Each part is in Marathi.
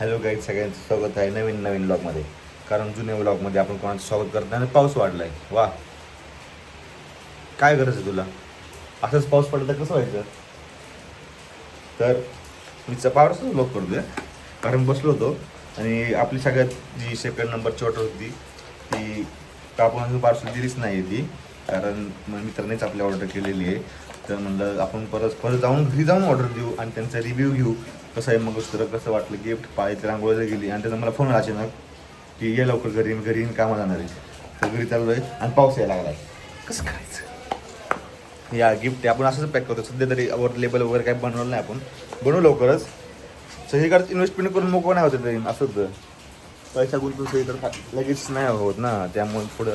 हॅलो गाईज सगळ्यांचं स्वागत आहे नवीन नवीन ब्लॉगमध्ये कारण जुन्या ब्लॉगमध्ये आपण कोणाचं स्वागत करत नाही आणि पाऊस वाढलाय. वा. काय गरज आहे तुला? असंच पाऊस पडला तर कसं व्हायचं? तर मी चपावरच ब्लॉग करतोय कारण बसलो होतो आणि आपली सगळ्यात जी सेकंड नंबरची ऑर्डर होती ती आपण अजून पार्सल दिलीच नाही ती. कारण म- मित्रानेच आपली ऑर्डर केलेली आहे. तर म्हणलं आपण परत परत जाऊन घरी जाऊन ऑर्डर देऊ आणि त्यांचा रिव्ह्यू घेऊ. कसं आहे मग कसं वाटलं गिफ्ट पाहिजे रांगोळीला गेली. आणि त्याचा मला फोन आला अचानक की ये लवकर घरी घरी कामं जाणार आहे. तर घरी चाललो आहे आणि पाऊस यायला लागला कसं करायचं? या गिफ्ट आपण असंच पॅक करतो. सध्या तरी वर लेबल वगैरे काही बनवलं नाही आपण. बनवू लवकरच. सगळीकडे इन्व्हेस्टमेंट करून मोकळं नाही होतं तरी. असं होतं. पैसा गुंतून सगळीकडे लगेच नाही होत ना. त्यामुळे पुढे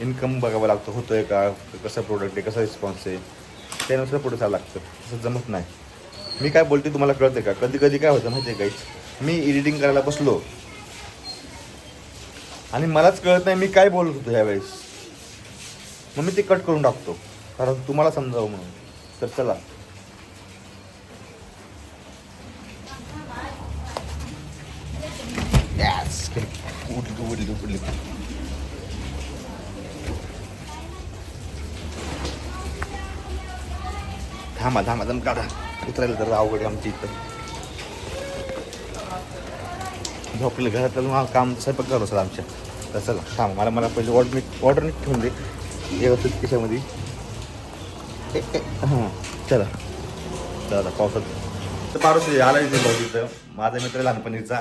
इन्कम बघावं लागतं. होतोय का? कसं प्रोडक्ट आहे? कसा रिस्पॉन्स आहे? त्यानुसार पुढे चालू लागतं. तसं जमत नाही. मी काय बोलते तुम्हाला कळते का? कधी कधी काय होतं माहिती आहे काही मी एडिटिंग करायला बसलो. आणि मलाच कळत नाही मी काय बोलत होतो ह्यावेळेस मग मी ते कट करून टाकतो. कारण तुम्हाला समजावं म्हणून. तर चला. थांबा थांबा दम काढा उतरायला तर अवघड आहे आमच्या इथं. झोपलं घरात मग काम स्वयंपाक करत असेल आमच्या. तर चला थांब मला मला पहिले ऑर्डर नीट ऑर्डर नीट ठेवून दे. व्यवस्थित कशामध्ये हां चला. चला पावसात. तर पारूस आला इथे भाऊ तिथं. माझा मित्र लहानपणीचा.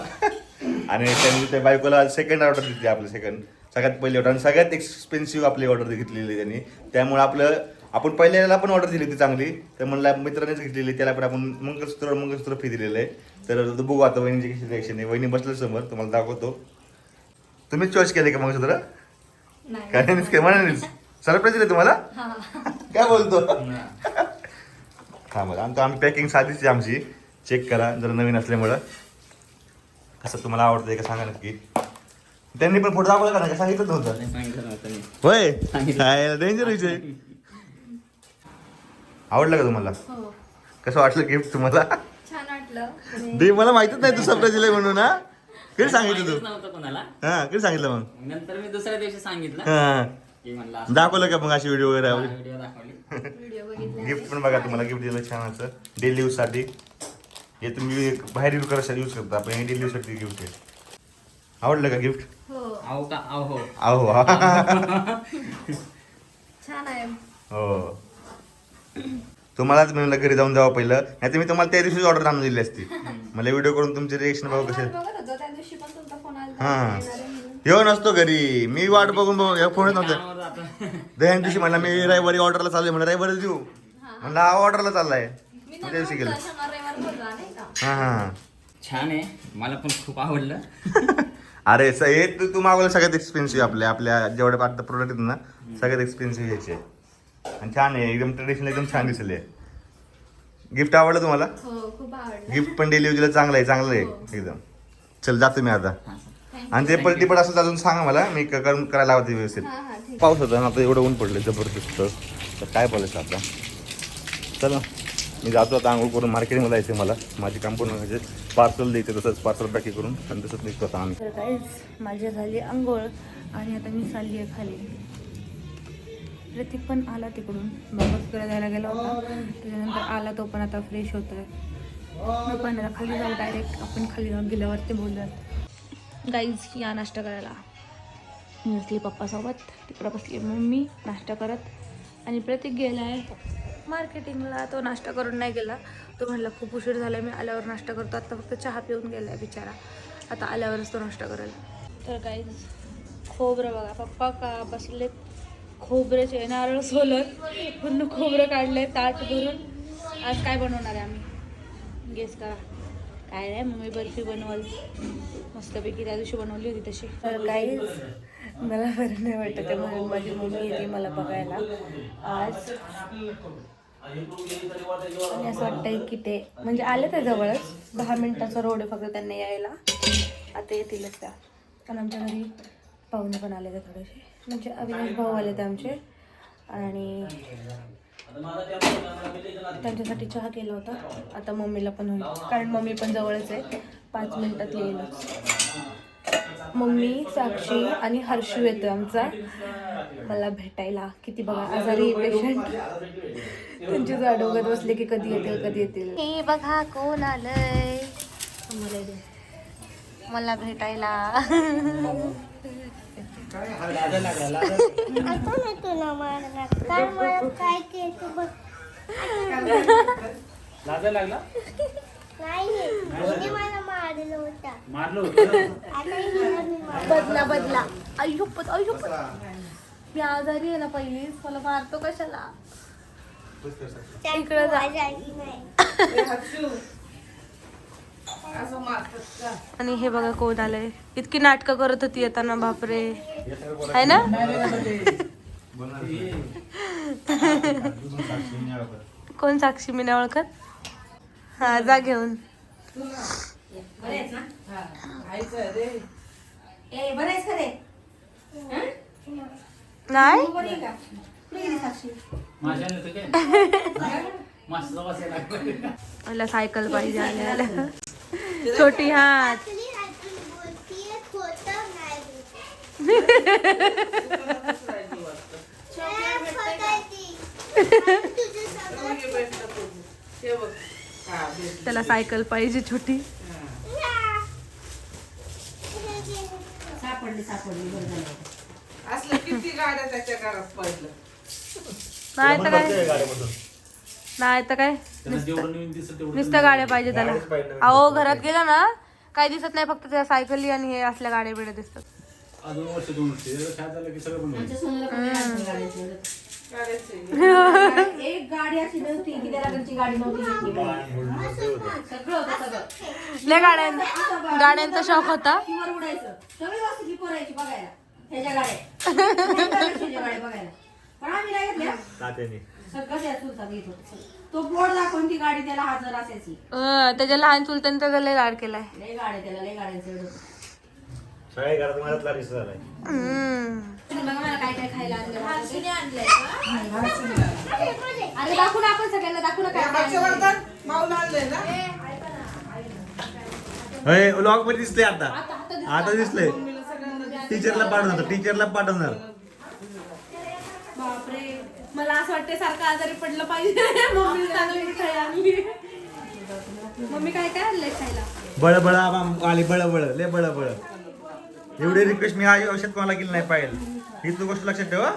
आणि त्यांनी त्या बायकोला सेकंड ऑर्डर दिली आपलं सेकंड सगळ्यात पहिली ऑर्डर आणि सगळ्यात एक्सपेन्सिव्ह आपली ऑर्डर घेतलेली त्यांनी. त्यामुळे आपलं आपण पहिल्याला पण ऑर्डर दिली होती चांगली. तर म्हणलं मित्रानेच घेतलेली त्याला पण आपण मंगळसूत्र मंगळसूत्र फी दिलेलं आहे. तर बघू आता वहिनीची कशी रिॲक्शन आहे. वहिनी बसलं समोर तुम्हाला दाखवतो. तुम्हीच चॉईस केले का मंगळसूत्र? काय नाही सरप्राईज दिले तुम्हाला? काय बोलतो? हा बघा आमचं आम्ही पॅकिंग साधीच आहे आमची. चेक करा जरा नवीन असल्यामुळं. कसं तुम्हाला आवडतंय का सांगा नक्की. त्यांनी पण फोटो दाखवला का नाही? का सांगितलं नव्हतं मी. होय? डेंजर विषय आवडलं का तुम्हाला? हो. कसं वाटलं गिफ्ट तुम्हाला? छान वाटलं. आणि दे मला माहितच नाही तू सरप्राईज दिलंय म्हणून हा? कधी सांगितलं तू? नव्हतं कोणाला. हा कधी सांगितलं मग? नंतर मी दुसऱ्या दिवशी सांगितलं. हा. की म्हणलं असं दाखवलं का मग अशी व्हिडिओ वगैरे? व्हिडिओ दाखवली. व्हिडिओ बघितला गिफ्ट पण बघा तुम्हाला गिफ्ट दिलं छान असं. डेली यूजसाठी हे तुम्ही बाहेर यूज करा यूज करता. पण हे डेली यूजसाठी गिफ्ट आहे. आवडलं का गिफ्ट हो. आहो का? आहो अहो हा. छान आहे. हो. तुम्हालाच मी म्हणलं घरी जाऊन द्यावं पहिलं. नाही तर मी तुम्हाला त्या दिवशीच ऑर्डर आणून दिली असती. मला व्हिडिओ करून तुमचे रिएक्शन बघू कसे हा. येऊ नसतो घरी. मी वाट बघून बघ- या फोनच नव्हतं. दह्यान दिवशी म्हणला मी रविवारी ऑर्डरला चाललोय. म्हणलं रविवारी देऊ म्हणलं हा ऑर्डरला चाललाय. त्या दिवशी गेलं. हा हा छान आहे. मला पण खूप आवडलं. अरे स- हे तू तू मागवलं सगळ्यात एक्सपेन्सिव्ह आपल्या आपल्या जेवढे आता प्रोडक्ट आहेत ना सगळ्यात एक्सपेन्सिव्ह ह्याचे. आणि छान आहे एकदम ट्रेडिशनल एकदम छान दिसले. गिफ्ट आवडलं तुम्हाला? हो खूप आवडलं. गिफ्ट पण डिलिव्हरीला चांगलं आहे चांगलं आहे हो. एकदम. चल जातो मी आता. आणि ते पलटी पण असं अजून सांगा मला मी करून करायला हवं ते व्यवस्थित. हा हा पाऊस होता ना आता एवढं ऊन पडलं जबरदस्त. तर काय बोलायचं आता? चला मी जातो आता आंघोळ करून मार्केटिंगला जायचं मला. माझी काम पूर्ण म्हणजे पार्सल द्यायचं तसंच पार्सल पॅकिंग करून आणि तसंच निघतो आता आम्ही. माझी झाली आंघोळ आणि आता मी चालली आहे खाली. प्रतीक पण आला तिकडून. बाप्पा तिकडे जायला गेला होता. त्याच्यानंतर आला तो पण आता फ्रेश होतोय. आहे पण खाली जाऊ डायरेक्ट आपण खाली जाऊन गेल्यावरती बोलूयात. गाईज या नाश्ता करायला. मी असली पप्पासोबत. तिकडं बसली. मम्मी नाश्ता करत. आणि प्रतीक गेला आहे मार्केटिंगला तो नाश्ता करून नाही गेला. तो म्हणला खूप उशीर झाला मी आल्यावर नाश्ता करतो. आता फक्त चहा पिऊन गेला आहे बिचारा. आता आल्यावरच तो नाश्ता करेल. तर काहीच खोबरं बघा. पप्पा का बसले खोबऱ्याचे नारळ सोलत पूर्ण खोबरं काढलंय ताट भरून. आज काय बनवणार आहे आम्ही? गेस करा. काय नाही मम्मी बर्फी बनवल. मस्तपैकी त्या दिवशी बनवली होती तशी. तर काहीच मला बरं नाही वाटत आहे म्हणून माझी मम्मी येते मला बघायला. आज आणि असं वाटतंय की ते म्हणजे आले ते जवळच. दहा मिनिटाचा रोड आहे फक्त त्यांना यायला. आता येतीलच त्या. कारण आमच्या घरी पाहुणे पण आले ते थोडेसे. म्हणजे अविनाश भाऊ आले ते आमचे. आणि त्यांच्यासाठी चहा केला होता. आता मम्मीला पण होईल. कारण मम्मी पण जवळच आहे. पाच मिनिटात येईल. मम्मी साक्षी आणि हर्षू येतोय आमचा. मला भेटायला. किती बघा आजारी पेशंट त्यांची जाड वगैरे बसले की कधी येतील कधी येतील. हे बघा कोण आलंय. मला दे. मला भेटायला लाजा लागला? मारलं होतं. बदला बदला. अय्योपत अय्योपत मी आजारी आहे ना पहिलीच. मला मारतो कशाला? इकडे जा. आणि हे बघा कोण आलंय. इतकी नाटकं करत होती येताना बापरे. आहे ना? कोण साक्षी मी ओळखत हा जा घेऊन. नाही. मला सायकल पाहिजे आल्या छोटी हात. त्याला सायकल पाहिजे छोटी. असलं किती गाड्या त्याच्या घरात पडलं. नाही तर काय? नाही तर काय? त्यांना जेवढं नवीन दिसत तेवढं नुसत्या गाड्या पाहिजे त्याला. अहो घरात गेला ना काही दिसत नाही फक्त त्या सायकली आणि हे असल्या गाड्या बिड्या दिसतात. एक गाडी अशी नव्हती की त्याला घरची गाडी नव्हती सगळं होतं सगळं. लय गाड्यां गाड्यांचा शॉक होता. वर उडायचं. सगळी वस्तू पोरायची बघायला. ह्याच्या गाड्या. ह्याच्या गाड्या बघायला. पण आम्ही नाही घेतल्या. सगळं त्या चुलता घेत होतो तो बोर्ड दाखवून ती गाडी त्याला हजर असायची. अं, त्याच्या लहान चुलत्याने त्याचा लय लाड केलाय. लय गाड्या त्याला लय गाड्यांचं एवढं होतं. शाळे घरात माझ्यातला रिश्ता झालाय हम्म. तुम्ही बघा मला काय काय खायला आणलं? अरे दाखवू ना आपण सगळ्यांना दाखवू ना काय काय आणलंय. हर्षवर्धन माऊला आणलंय ना? अय लॉकमध्ये दिसले आता. आता दिसले टीचरला पाठवणार टीचरला पाठवणार. मला असं वाटतं सारखं आजारी पडलं पाहिजे. मम्मी चांगली मिठाई आणली मम्मी काय काय आणलंय खायला? बळ बळ आली बळ बळ ले बळ बळ एवढी रिक्वेस्ट मी आई औषध कोणाला केली नाही पाहिजे ही तू गोष्ट लक्षात ठेव हा?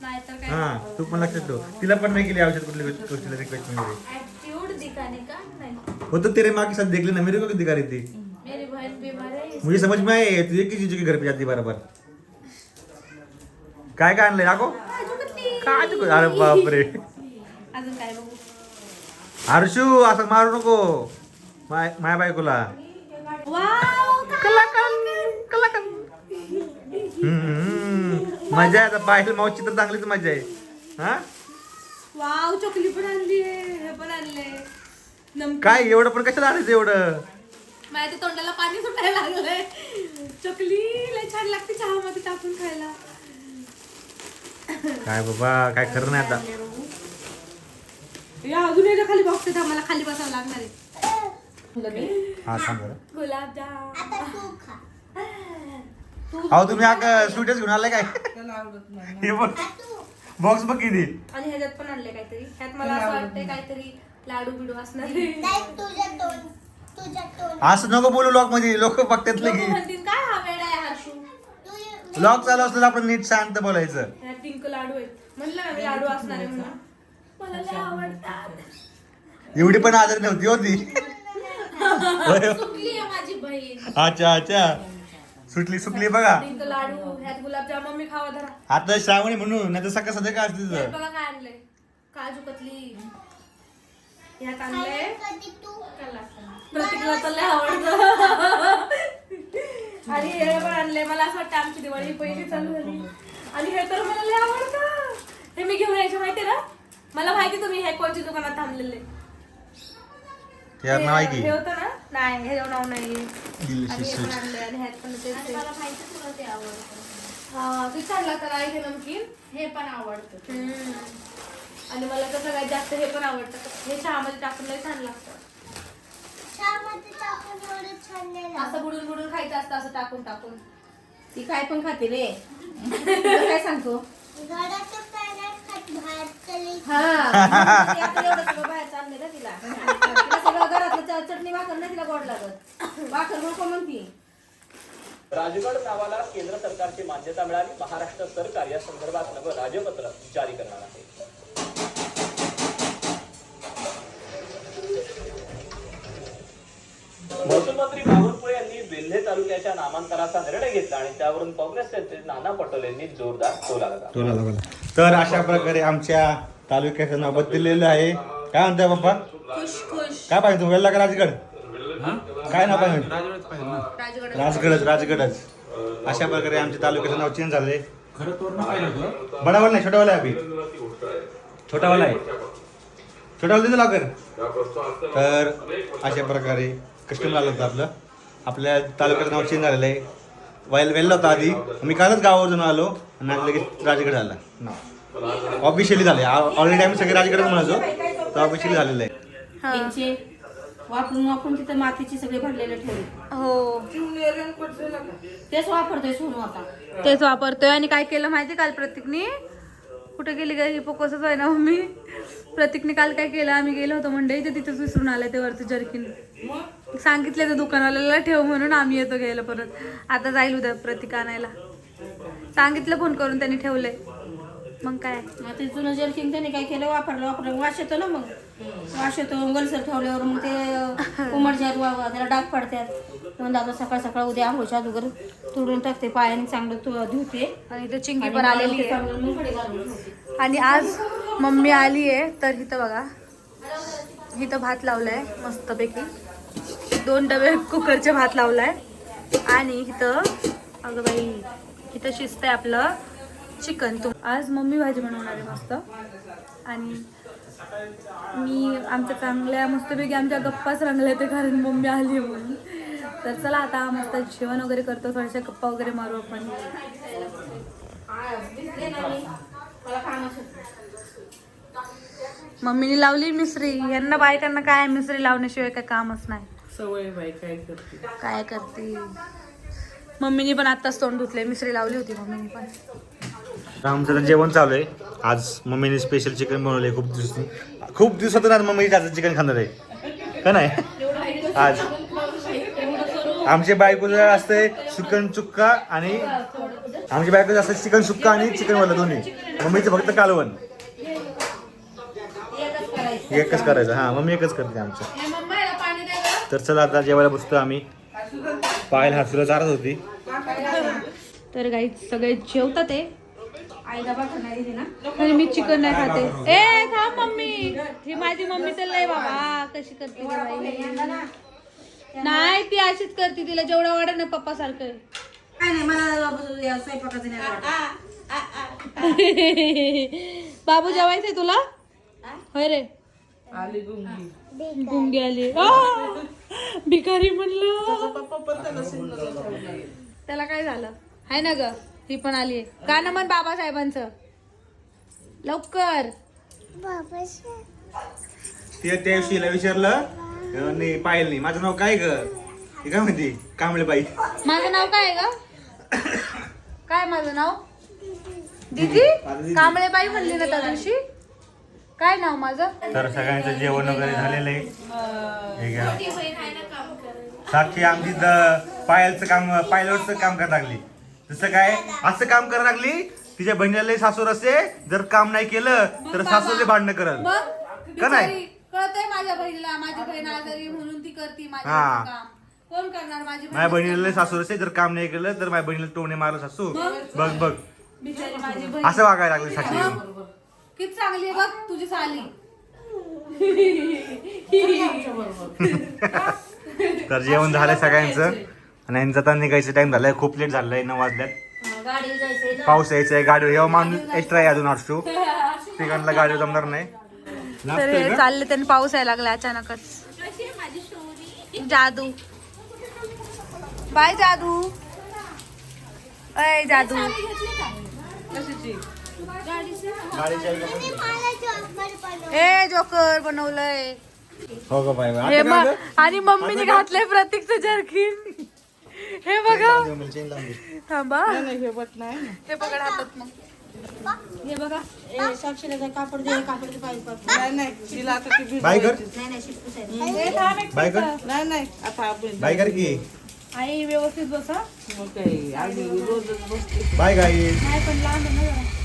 काय? हा तू पण लक्षात ठेव. तिला पण नाही केली औषध कुठली गोष्ट- गोष्टीला रिक्वेस्ट वगैरे ऍटिट्यूड दिखाने का? नहीं. वो तो तेरे माँ के साथ देख लेना मेरे को क्यों दिखा रही थी मेरी बहन बीमार है मुझे समझ में आए तू एक ही चीज के घर पे जाती बराबर. काय काय आणलंय दाखव. काय तू अरे बापरे. अजून काय बघू? हर्षू असं मारू नको. माय माय बायकोला. मजा आहे. आता पाहिलं मावची तर चांगलीच मजा आहे. हा? वाव चॉकली पण आणली हे पण आणले काय एवढं पण कशाला आणायचं एवढं? माझ्या ते तोंडाला पाणी सुटायला लागलंय. चकली लय छान लागते चहामध्ये टाकून खायला. काय बाबा काय खरं नाही आता. या अजून याच्या खाली बॉक्स आहे मला खाली बसावं लागणार आहे. हा सांग बरं अहो तुम्ही हा स्वीटच घेऊन आलाय काय? हे बघ बॉक्स बघ किती. आणि ह्याच्यात पण आणले काहीतरी. ह्यात मला असं वाटतंय काहीतरी लाडू बिडू असणार आहे. असं नको बोलू लॉकमध्ये लोक बघतात लगी म्हणतील काय हा वेळ आहे हर्षू? लॉक चालू असलं आपण नीट शांत बोलायचं. ह्यात पिंक लाडू आहेत. म्हणलं ना मी लाडू असणार आहे म्हणून. मला लय आवडतात. एवढी पण आजारी नव्हती होती चुकली आहे माझी बहीण. अच्छा अच्छा. सुटली सुटली बघा. पिंक लाडू ह्यात गुलाबजाम. मम्मी खावा धरा आता श्रावणी म्हणून नाही तर सकाळ सध्या काय असते बघा काय आणलंय. काजू कतली. ह्यात आणलंय. प्रतीकला तर लय आवडतं. आणि हे पण आणलंय. मला असं वाटतं आमची दिवाळी पहिली चालू झाली. आणि हे तर मला लय आवडतं. हे मी घेऊन यायचे माहिती ना? मला माहिती तुम्ही हे कोणच्या दुकानात थांबलेले. त्यावर नाव आहे की? हे होतं ना? नाही हे नाव नाही आणि हे पण आणि ह्यात पण आणि आहे. मला माहिती तुला ते आवडतं. हा ते लागतं आहे हे नमकीन. हे पण आवडतं. आणि मला तर सगळ्यात जास्त हे पण आवडतं. हे चहामध्ये टाकून लय छान लागतं. असं बुडून बुडून खायचं असतं असं टाकून टाकून. ती काय पण खाते रे. काय सांगतो? घरातलं चटणी भाकर नाही तिला गोड लागत. भाकर नको म्हणती. राजगड नावाला केंद्र सरकारची मान्यता मिळाली. महाराष्ट्र सरकार या संदर्भात नवं राजपत्र जारी करणार आहे. महसूल मंत्री बावनकुळे यांनी वेल्हे तालुक्याच्या नामांतराचा निर्णय घेतला आणि त्यावरून काँग्रेस नेते नाना पटोले यांनी जोरदार टोला लगावला. तर अशा प्रकारे आमच्या तालुक्याचं नाव बदललेलं आहे. काय म्हणताय बाप्पा? काय पाहिजे? तुम्ही वेल्ला का राजगड? काय नाव पाहिजे? राजगडच राजगडच. अशा प्रकारे आमच्या तालुक्याचं नाव चेंज झालंय. बडावाला नाही छोटावाला आहे अभि छोटावाला आहे. छोटावाला तिथं लॉकर. तर अशा प्रकारे कस्टमर आलं होतं आपलं? आपल्या तालुक्याचं नाव चेंज झालेलं आहे. वाईल वेल्ला होता आधी. मी कालच गावावरून आलो आणि आज लगेच राजगड झाला नाव ऑफिशियली झाले ऑलरेडी आम्ही सगळे राजगडच म्हणायचो तर ऑफिशियली झालेलं आहे. वापरून वापरून तिथं मातीचे सगळे भरलेले ठेवले. हो. तेच वापरतोय सोनू आता. तेच वापरतोय. आणि काय केलं माहिती काल प्रतीकने? कुठे गेली काय हिपोकोसच आहे ना मम्मी? प्रतीकने काल काय केलं? आम्ही गेलो होतो मंडई तर तिथेच विसरून आलाय ते वरती जर्किन. सांगितले तर दुकानवाल्याला ठेव म्हणून आम्ही येतो घ्यायला परत. आता जाईल उद्या प्रतीक आणायला. सांगितलं फोन करून त्यांनी ठेवलंय. मग काय? मग ते जुनं जर्किंग त्याने काय केलं? वापरलं. वापरलं. वास येतो ना मग? वास येतो. गलसर ठेवल्यावर मग ते उमरच्या रुवा त्याला डाग पडतात. म्हणून आता सकाळ सकाळ उद्या आंघोळच्या अगोदर तुडून टाकते. पायाने चांगलं तु धुते. आणि इथं आणि पण आलेली आहे. आणि आज मम्मी आली आहे तर इथं बघा. इथं भात लावलाय मस्तपैकी. दोन डबे कुकरचे भात लावलाय. आणि इथं अगं बाई इथं शिजत आहे आपलं चिकन. तू आज मम्मी भाजी बनवणार आहे मस्त. आणि मी आमच्या चांगल्या मस्तपैकी आमच्या गप्पाच रंगल्या ते कारण मम्मी आली म्हणून. तर चला आता मस्त जेवण वगैरे करतो थोड्याशा गप्पा वगैरे मारू आपण हा, दिसले ना मी. मला कामच होतं. मम्मीने लावली मिसरी. यांना बायकांना काय मिसरी लावण्याशिवाय काय कामच नाही. सवय बाई काय करते? काय करते? मम्मीने पण आत्ताच तोंड धुतले मिसरी लावली होती मम्मीने पण. आमचं तर जेवण चालू आहे. आज मम्मीने स्पेशल चिकन बनवलंय खूप दिवस खूप दिवसातून आज मम्मी त्याचं चिकन खाणार आहे. का नाही? आज. आमच्या बायकोचं असतंय चिकन चुक्का आणि आमच्या बायकोचं असतं चिकन सुक्का आणि चिकन वाला दोन्ही. मम्मीचं फक्त कालवण. एकच करायचं. हा मम्मी एकच करते आमचं. तर चला आता जेवायला बसतो आम्ही. पायल हासूला चारत होती. तर काही सगळे जेवतात ते आई डबा खाणार मी चिकन नाही खाते. ए थांब मम्मी. ही माझी मम्मी तर लय बाबा. कशी करते नाही ती अशीच करते तिला जेवढं वाटत ना पप्पा सारखं काय नाही मला या स्वयंपाकाचं नाही आवडत. बाबू जेवायचंय तुला? होय रे. आली गुंगी. गुंगी आली! भिकारी म्हणलं. पप्पा पण त्याला. त्याला काय झालं? हाय ना ग ती पण आली. गाणं म्हण बाबासाहेबांचं. लवकर. ते त्या दिवशीला विचारलं अं, नाही पायल नाही. माझं नाव काय ग? हे काय म्हणते? कांबळे बाई माझं नाव काय आहे ग? काय माझं नाव? दीदी. कांबळेबाई म्हणली ना त्या दिवशी? काय नाव माझं? तर सगळ्यांचं जेवण वगैरे झालेलं आहे. हे साक्षी आमची पायलचं काम पायलटचं काम करायला लागली. तसं काय असं काम करायला लागली तिच्या बहिणीला लय सासूर असते जर काम नाही केलं तर सासूरले भांडणं करल. मग? का नाही? कळतंय माझ्या बहिणीला माझी बहीण आजारी म्हणून ती करते हा. कोण करणार माझी माझ्या बहिणीला सासूर असते जर काम नाही केलं तर माझ्या बहिणीला टोने मारलं सासू. बघ बघ. बिचारी माझी बहीण. असं वागायला लागली साक्षी. किती चांगली आहे बघ तुझी साली. तर जेवण झालंय सगळ्यांचं. आणि यांचं आता निघायचं टाइम झालाय. खूप लेट झालंय नऊ वाजल्यात. हा, पाऊस यायचा आहे गाडी जेव्हा माणूस. एक्स्ट्रा आहे अजून असतो तिघांना गाडी जमणार नाही. तर हे चालले त्यांनी पाऊस यायला लागला अचानकच. जादू. बाय जादू. अय जादू. ए जोकर बनवलंय. हो का बाय हे आणि मम्मीने घातलंय प्रतीकचं जर्किन. हे बघा. थांबा. हे बट नाही ना हे बघा हातात मग. हे बघा ए, साक्षीला कापड दे कापड. नाही नाही तिला आता ती भिजवायची. बाय कर हे कर नाही नाही आता आपण बाय कर की? आई व्यवस्थित बसा. मग काय आम्ही रोजच बसते. बाय गाई. नाही पण लांब.